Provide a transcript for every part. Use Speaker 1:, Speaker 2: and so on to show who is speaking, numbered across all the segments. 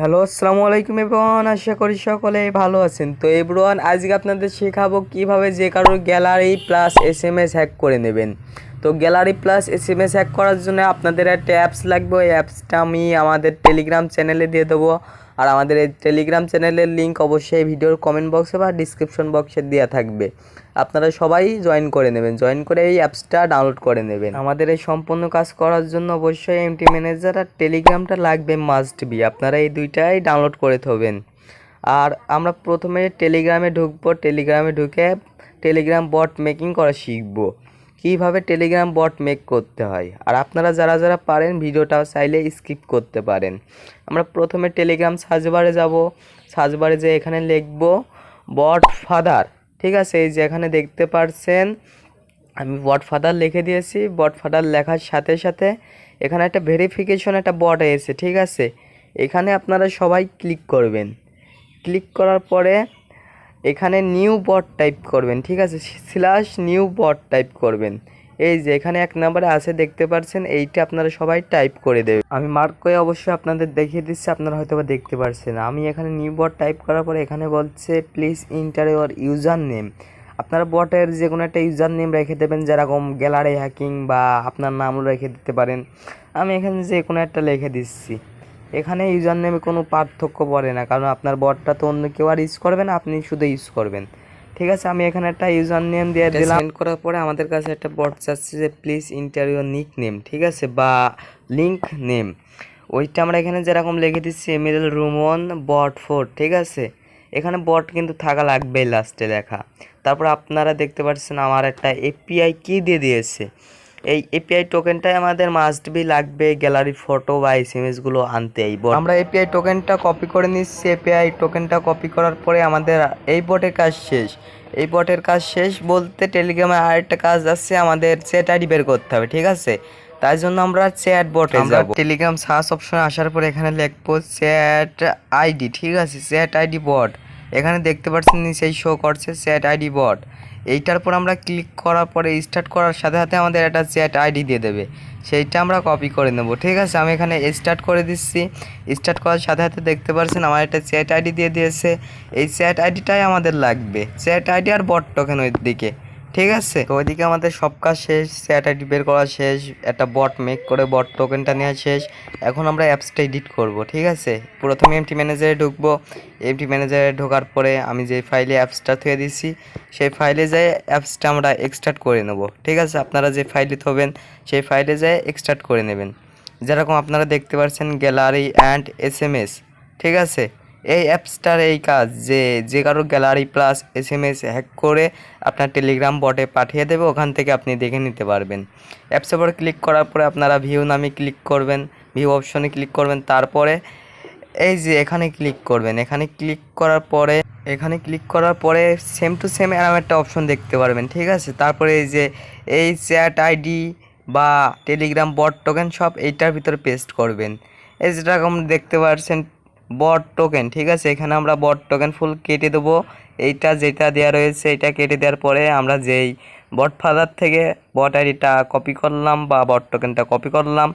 Speaker 1: Hello, আসসালামু আলাইকুম এবং আশা করি সকলে ভালো আছেন। তো এভরিওয়ান, আজকে আপনাদের শেখাবো কীভাবে যে কারোর gallery plus S M S hack করে নেবেন। তো gallery plus S M S hack করার জন্য আপনাদের একটা অ্যাপস লাগবে। ওই অ্যাপসটা আমি আমাদের টেলিগ্রাম চ্যানেলে দিয়ে দেবো। আর আমাদের এই টেলিগ্রাম চ্যানেলের লিঙ্ক অবশ্যই ভিডিওর কমেন্ট বক্সে বা ডিসক্রিপশন বক্সে দেওয়া থাকবে। আপনারা সবাই জয়েন করে নেবেন। জয়েন করে এই অ্যাপসটা ডাউনলোড করে নেবেন। আমাদের এই সম্পূর্ণ কাজ করার জন্য অবশ্যই এমটি ম্যানেজার আর টেলিগ্রামটা লাগবে মাস্ট বি আপনারা এই দুইটাই ডাউনলোড করে থবেন। আর আমরা প্রথমে টেলিগ্রামে ঢুকবো। টেলিগ্রামে ঢুকে টেলিগ্রাম বট মেকিং করা শিখব। কীভাবে টেলিগ্রাম বট মেক করতে হয়? আর আপনারা যারা যারা পারেন ভিডিওটা চাইলে স্কিপ করতে পারেন। আমরা প্রথমে টেলিগ্রাম সার্চবারে যাব। সার্চবারে যে এখানে লিখব বট ফাদার ঠিক আছে? এই যে এখানে দেখতে পারছেন, আমি বট ফাদার লিখে দিয়েছি। বট ফাদার লেখার সাথে সাথে এখানে একটা ভেরিফিকেশন একটা বট এসেছে, ঠিক আছে? এখানে আপনারা সবাই ক্লিক করবেন। ক্লিক করার পরে এখানে নিউ বট টাইপ করবেন, ঠিক আছে? স্ল্যাশ নিউ বট টাইপ করবেন। এই যে, এখানে এক নম্বরে আছে, দেখতে পাচ্ছেন এইটা আপনারা সবাই টাইপ করে দেবেন। আমি মার্ক করে অবশ্যই আপনাদের দেখিয়ে দিচ্ছি, আপনারা হয়তো বা দেখতে পারছেন আমি এখানে নিউ বট টাইপ করার পরে এখানে বলছে please enter your user name আপনারা বটের যে কোনো একটা ইউজার নেম রেখে দেবেন, যেরকম গ্যালারি হ্যাকিং বা আপনার নামও রেখে দিতে পারেন। আমি এখানে যে কোনো একটা লিখে দিচ্ছি। এখানে ইউজার নেমে কোনো পার্থক্য পড়ে না কারণ আপনার বটটা তো অন্য কেউ আর ইউজ করবে না আপনি শুধু ইউজ করবেন। ঠিক আছে আমি এখানে একটা ইউজার নেম দিয়ে দিলাম। সেন্ড করার পরে আমাদের কাছে একটা বট চাচ্ছে যে please enter your nick name ঠিক আছে বা লিঙ্ক নেম ওইটা আমরা এখানে যেরকম লিখে দিচ্ছি এমিরেল রুমন বট ফোর ঠিক আছে? এখানে বট কিন্তু থাকা লাগবে লাস্টে লেখা। তারপর আপনারা দেখতে পাচ্ছেন আমার একটা এপিআই কি দিয়ে দিয়েছে। এই এপিআই টোকেনটাই আমাদের মাস্ট বি লাগবে গ্যালারি ফটো বা এসএমএসগুলো আনতে এই বট আমরা এপিআই টোকেনটা কপি করে নিচ্ছি। এপিআই টোকেনটা কপি করার পরে আমাদের এই বটের কাজ শেষ। এই বটের কাজ শেষ বলতে টেলিগ্রামে আরেকটা কাজ আসছে আমাদের চ্যাট আইডি বের করতে হবে ঠিক আছে? তাই জন্য আমরা চ্যাট বটে যাব। টেলিগ্রাম সার্চ অপশনে আসার পরে এখানে লিখব চ্যাট আইডি ঠিক আছে? চ্যাট আইডি বট এখানে দেখতে পাচ্ছেন নিচেই শো করছে চ্যাট আইডি বট এইটার পর আমরা ক্লিক করার পরে স্টার্ট করার সাথে সাথে আমাদের একটা চ্যাট আইডি দিয়ে দেবে। সেইটা আমরা কপি করে নেব। ঠিক আছে, আমি এখানে স্টার্ট করে দিচ্ছি। স্টার্ট করার সাথে সাথে দেখতে পাচ্ছেন আমার একটা চ্যাট আইডি দিয়ে দিয়েছে। এই চ্যাট আইডিটাই আমাদের লাগবে। চ্যাট আইডি আর বট টোকেন ওই দিকে ঠিক আছে? তো ওইদিকে আমাদের সব কাজ শেষ চ্যাট আইডি বের করা শেষ, একটা বট মেক করে বট টোকেনটা নেওয়া শেষ। এখন আমরা অ্যাপসটা এডিট করব, ঠিক আছে? প্রথমে এমটি ম্যানেজারে ঢুকবো। এমটি ম্যানেজারে ঢোকার পরে আমি যে ফাইলে অ্যাপসটা থুয়ে দিচ্ছি সেই ফাইলে যেয়ে অ্যাপসটা আমরা এক্সট্রাক্ট করে নেব, ঠিক আছে? আপনারা যে ফাইলে থবেন, সেই ফাইলে যেয়ে এক্সট্রাক্ট করে নেবেন। যেরকম আপনারা দেখতে পাচ্ছেন গ্যালারি অ্যান্ড এস ঠিক আছে? এই অ্যাপসটার এই কাজ যে যে কারও gallery plus S M S hack করে আপনার টেলিগ্রাম বটে পাঠিয়ে দেবে, ওখান থেকে আপনি দেখে নিতে পারবেন। অ্যাপসের পরে ক্লিক করার পরে আপনারা ভিউ নামে ক্লিক করবেন, ভিউ অপশনে ক্লিক করবেন, তারপরে এই যে এখানে ক্লিক করবেন, এখানে ক্লিক করার পরে, এখানে ক্লিক করার পরে সেম টু সেম এরকম একটা অপশন দেখতে পারবেন, ঠিক আছে? তারপরে এই যে, এই চ্যাট আইডি বা টেলিগ্রাম বট টোকেন সব এইটার ভিতরে পেস্ট করবেন। এই যেরকম দেখতে পাচ্ছেন বট টোকেন ঠিক আছে? এখানে আমরা বট টোকেন ফুল কেটে দেবো। এইটা যেটা দেওয়া রয়েছে, এটা কেটে দেওয়ার পরে আমরা যেই বট ফাদার থেকে বট আইডিটা কপি করলাম বা বট টোকেনটা কপি করলাম,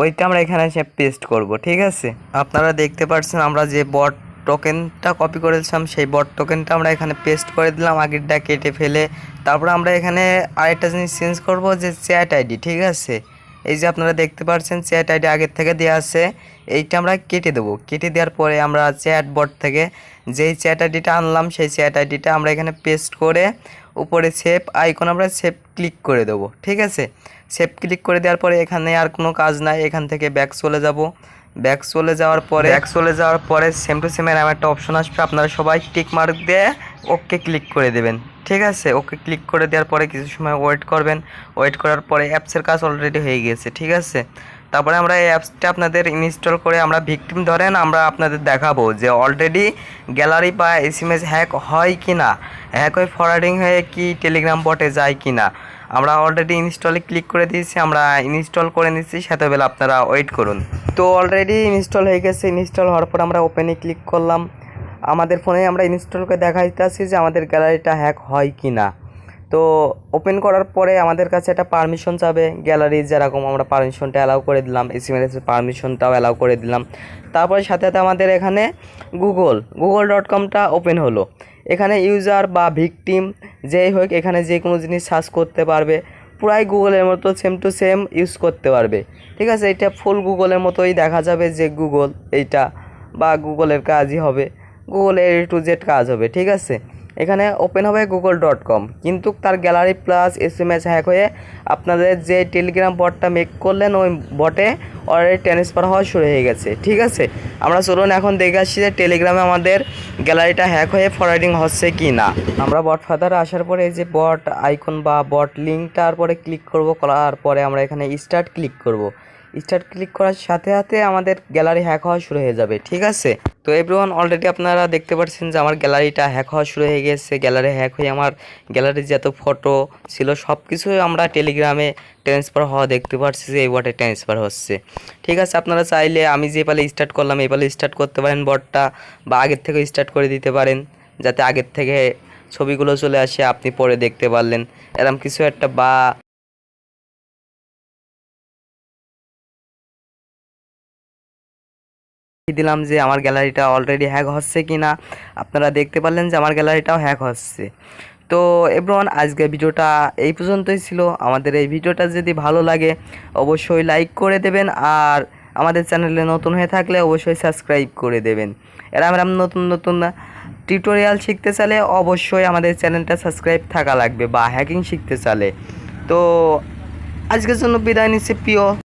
Speaker 1: ওইটা আমরা এখানে এসে পেস্ট করব, ঠিক আছে? আপনারা দেখতে পাচ্ছেন আমরা যে বট টোকেনটা কপি করেছিলাম, সেই বট টোকেনটা আমরা এখানে পেস্ট করে দিলাম, আগেরটা কেটে ফেলে। তারপর আমরা এখানে আরেকটা জিনিস চেঞ্জ করব, যে চ্যাট আইডি, ঠিক আছে? এই যে আপনারা দেখতে পাচ্ছেন চ্যাট আইডি আগের থেকে দেওয়া আছে। এইটা আমরা কেটে দেবো। কেটে দেওয়ার পরে আমরা চ্যাট বোর্ড থেকে যেই চ্যাট আইডিটা আনলাম, সেই চ্যাট আইডিটা আমরা এখানে পেস্ট করে উপরে সেভ আইকন আমরা সেভ ক্লিক করে দেব। ঠিক আছে? সেভ ক্লিক করে দেওয়ার পরে এখানে আর কোনো কাজ নাই। এখান থেকে ব্যাক চলে যাব। ব্যাক চলে যাওয়ার পরে ব্যাক চলে যাওয়ার পরে সেম টু সেম এরকম একটা অপশন আসবে। আপনারা সবাই টিক মার্ক দিয়ে ওকে ক্লিক করে দেবেন। ঠিক আছে? ওকে ক্লিক করে দেওয়ার পরে কিছু সময় ওয়েট করবেন। ওয়েট করার পরে অ্যাপসের কাজ অলরেডি হয়ে গিয়েছে। ঠিক আছে? তারপরে আমরা এই অ্যাপসটা আপনাদের ইনস্টল করে আমরা ভিকটিম ধরেন আমরা আপনাদের দেখাবো যে অলরেডি গ্যালারি বা এসএমএস হ্যাক হয় কি না হ্যাক হয়ে ফরওয়ার্ডিং হয়ে কি টেলিগ্রাম বটে যায় কি না আমরা অলরেডি ইনস্টলে ক্লিক করে দিয়েছি, আমরা ইনস্টল করে নিচ্ছি সেতবেলা আপনারা ওয়েট করুন। তো অলরেডি ইনস্টল হয়ে গেছে ইনস্টল হওয়ার পর আমরা ওপেনে ক্লিক করলাম। আমাদের ফোনে আমরা ইনস্টল করে দেখা দিতেছি যে আমাদের গ্যালারিটা হ্যাক হয় কি না তো ওপেন করার পরে আমাদের কাছে একটা পারমিশন চাবে গ্যালারি যেরকম আমরা পারমিশনটা অ্যালাউ করে দিলাম এসএমএস পারমিশনটাও অ্যালাউ করে দিলাম। তারপরে সাথে সাথে আমাদের এখানে গুগল গুগল ডট কমটা ওপেন হলো। এখানে ইউজার বা ভিকটিম যেই হোক এখানে যে কোনো জিনিস সার্চ করতে পারবে। প্রায় গুগলের মতো সেম টু সেম ইউজ করতে পারবে। ঠিক আছে, এটা ফুল গুগলের মতোই দেখা যাবে যে গুগল এইটা বা গুগলের কাজই হবে। গুগলের এ টু জেড কাজ হবে, ঠিক আছে? এখানে ওপেন হবে গুগল ডট কম কিন্তু তার gallery plus S M S hack হয়ে আপনাদের যে টেলিগ্রাম বটটা মেক করলেন, ওই বটে অলরেডি ট্রান্সফার হওয়া শুরু হয়ে গেছে, ঠিক আছে? আমরা চলুন এখন দেখে আসছি যে টেলিগ্রামে আমাদের গ্যালারিটা হ্যাক হয়ে ফরওয়ার্ডিং হচ্ছে কি না আমরা বট ফাদারে আসার পরে এই যে বট আইকন বা বট লিঙ্কটার পরে ক্লিক করব, করার পরে আমরা এখানে স্টার্ট ক্লিক করব। স্টার্ট ক্লিক করার সাথে সাথে আমাদের গ্যালারি হ্যাক হওয়া শুরু হয়ে যাবে, ঠিক আছে? তো এভরিওয়ান অলরেডি আপনারা দেখতে পাচ্ছেন যে আমার গ্যালারিটা হ্যাক হওয়া শুরু হয়ে গেছে। গ্যালারি হ্যাক হয়ে আমার গ্যালারির যত ফটো ছিল সব কিছুই আমরা টেলিগ্রামে ট্রান্সফার হওয়া দেখতে পাচ্ছি যে এই বটে ট্রান্সফার হচ্ছে। ঠিক আছে, আপনারা চাইলে আমি যে পালে স্টার্ট করলাম, এই পালে স্টার্ট করতে পারেন বটটা বা আগের থেকে স্টার্ট করে দিতে পারেন, যাতে আগের থেকে ছবিগুলো চলে আসে, আপনি পরে দেখতে পারলেন। এরকম কিছু একটা বা দিলাম যে আমার গ্যালারিটা অলরেডি হ্যাক হচ্ছে কি না আপনারা দেখতে পারলেন যে আমার গ্যালারিটাও হ্যাক হচ্ছে। তো এভরিওয়ান আজকের ভিডিওটা এই পর্যন্তই ছিল। আমাদের এই ভিডিওটা যদি ভালো লাগে, অবশ্যই লাইক করে দেবেন আর আমাদের চ্যানেলে নতুন হয়ে থাকলে অবশ্যই সাবস্ক্রাইব করে দেবেন। এরম এরম নতুন নতুন টিউটোরিয়াল শিখতে চাইলে অবশ্যই আমাদের চ্যানেলটা সাবস্ক্রাইব থাকা লাগবে বা হ্যাকিং শিখতে চাইলে। তো আজকের জন্য বিদায় নিচ্ছে, প্রিয়।